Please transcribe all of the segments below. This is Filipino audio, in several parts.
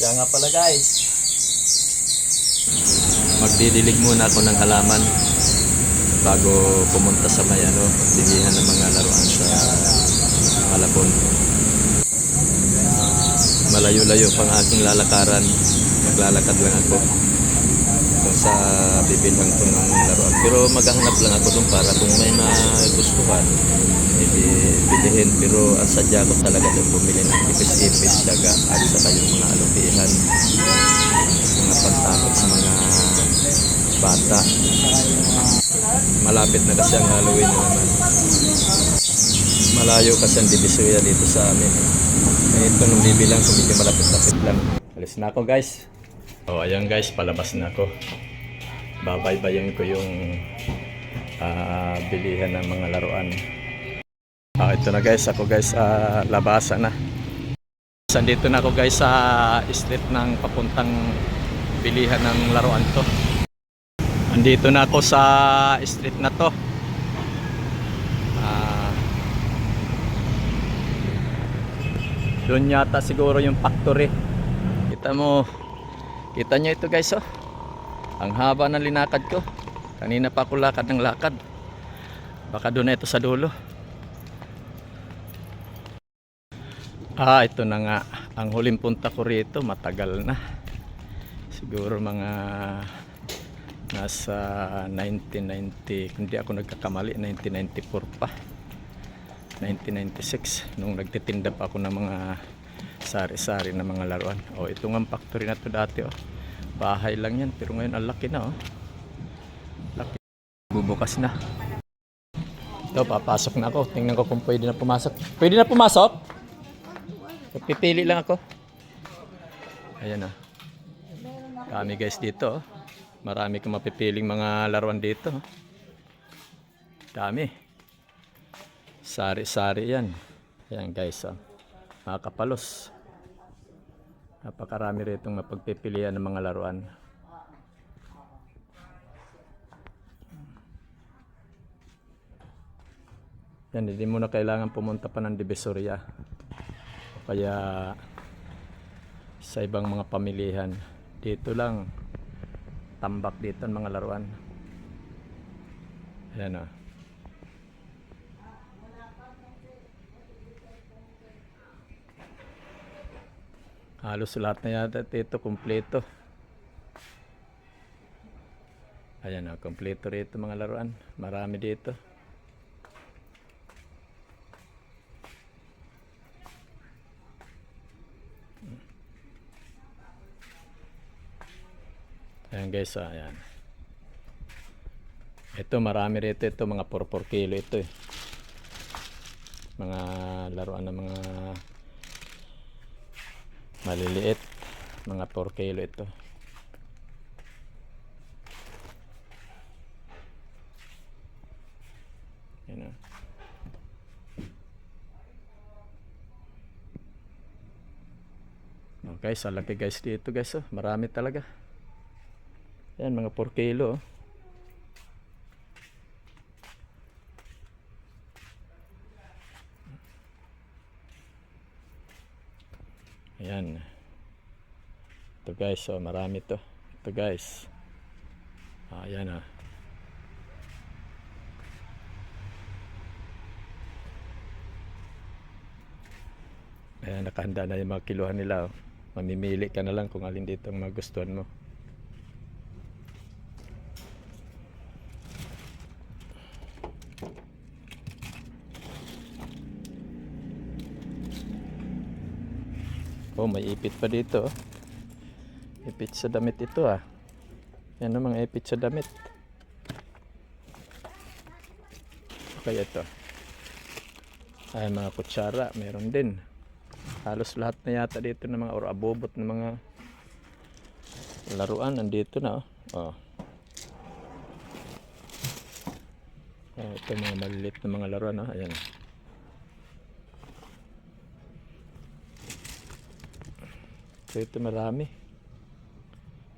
Kaya nga pala guys. Magdidilig muna ako ng halaman bago pumunta sa may ano, bilihan ng mga laruan sa Malabon. Malayo-layo pang aking lalakaran. Maglalakad lang ako sa bibilhan ko ng laruan. Pero maghahanap lang ako dun para kung may nagustuhan, hindi bilihin. Pero ang sadya ko talaga doon bumili ng ipis-ipis, daga at saka yung mga alupihan. Mga pantakot sa mga bata. Malapit na kasi ang Halloween na naman. Malayo kasi ang Divisoria dito sa amin. Eh, ito nung bibilang ko medyo malapit-lapit lang. Alis na ako guys. O ayan guys, palabas na ako. Babaybayin ko yung ah, bilihan ng mga laruan. Ito na guys, ako guys, ah, labasa na. Sandito na ako guys sa street ng papuntang bilihan ng laruan to. Andito na ako sa street na to. Ah, doon yata siguro yung factory. Kita mo, kita nyo ito guys oh. Ang haba ng linakad ko. Kanina pa ako lakad ng lakad. Baka doon na ito sa dulo. Ah, ito na nga. Ang huling punta ko rito, matagal na. Siguro mga nasa 1990, kung di ako nagkakamali, 1994 pa. 1996, nung nagtitinda pa ako ng mga sari-sari na mga laruan. Oh, ito nga factory na to dati, oh. Bahay lang yan, pero ngayon ang laki na, oh. Laki. Bubukas na. Ito, papasok na ako. Tingnan ko kung pwede na pumasok. Pwede na pumasok? Pipili lang ako. Ayan na. Dami guys dito. oh. Marami kang mapipiling mga laruan dito. oh. Dami. Sari-sari yan. Ayan guys. Oh. Mga kapalos. Napakarami rito mapagpipilian ng mga laruan. Yan, hindi mo na kailangan pumunta pa ng Divisoria. Kaya sa ibang mga pamilihan, dito lang tambak dito ang mga laruan. Ayan o. Halos lahat na yata dito kumpleto. Ayan o, kumpleto rito mga laruan. Marami dito. Guys, ah, ayan. Ito marami rito ito, mga 4-4 kilo ito eh. Mga laruan ng mga maliliit. Mga 4 kilo ito. Ayan ah. Oh, guys, ang laki guys dito guys oh. Marami talaga. Yan, mga 4 kilo. Ayan. Ito guys, oh, marami to. Ito guys. Ah, ayan ah. Ayan, nakahanda na yung mga kiluhan nila. Oh. Mamimili ka na lang kung alin dito ang magustuhan mo. Oh, may ipit pa dito. oh. Ipit sa damit ito ah. Yan namang ipit sa damit. Kaya ito. Ay, mga kutsara, meron din. Halos lahat na yata dito ng mga or abobot ng mga laruan nandito na oh. oh. Ah, ito mga maliliit na mga laruan oh. Ayan. So ito marami.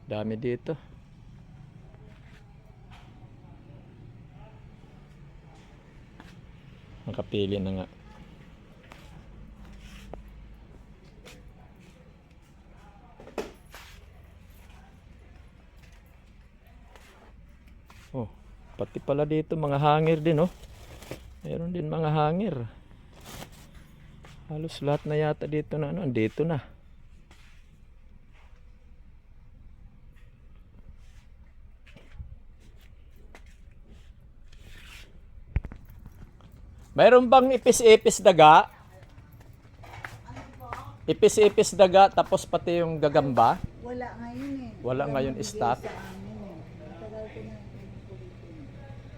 Dami dito. Nakapili na nga. Oh, pati pala dito mga hangir din oh. Meron din mga hangir. Halos lahat na yata dito na ano, dito na. Mayroon bang ipis-ipis daga? Ipis-ipis daga tapos pati yung gagamba? Wala ngayon eh. Wala ngayon stock? Eh.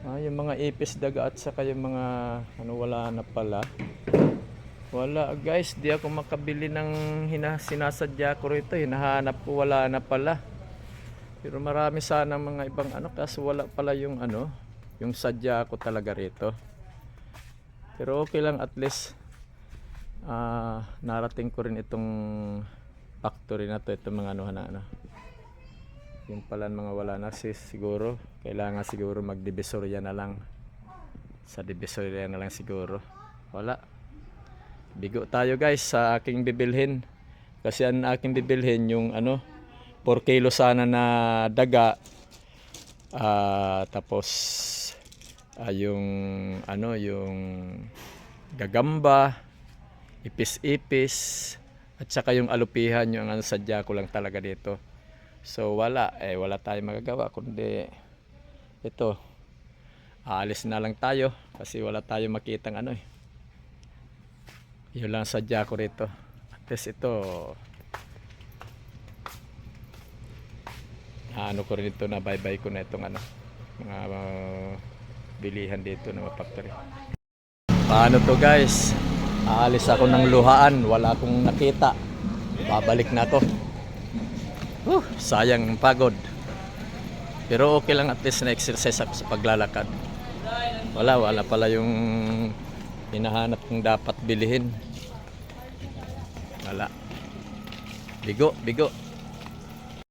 Ah, yung mga ipis daga at saka yung mga ano wala na pala. Wala guys, di ako makabili ng hina, sinasadya ko rito. Hinahanap ko wala na pala. Pero marami sana mga ibang ano kasi wala pala yung ano, yung sadya ko talaga rito. Pero okay lang at least ah, narating ko rin itong factory na to, itong mga ano na ano. Yung pala mga wala na sis, siguro. Kailangan siguro magdivisorya na lang. Sa divisorya na lang siguro. Wala. Bigo tayo guys sa aking bibilhin. Kasi ang aking bibilhin yung ano, 4 kilo sana na daga. Ah, tapos ah, yung ano, yung gagamba, ipis-ipis, at saka yung alupihan yung ano sadya ko lang talaga dito. So wala, eh wala tayong magagawa kundi ito. Aalis na lang tayo kasi wala tayong makitang ano eh. Yun lang sadya ko rito. At least ito ano ko rin ito na bye-bye ko na itong ano mga uh, bilihan dito mga factory. Paano to guys? Aalis ako ng luhaan, wala akong nakita. Babalik na to. Huh, sayang ang pagod. Pero okay lang at least na exercise ako sa paglalakad. Wala, wala pala yung hinahanap kong dapat bilihin. Wala. Bigo, bigo.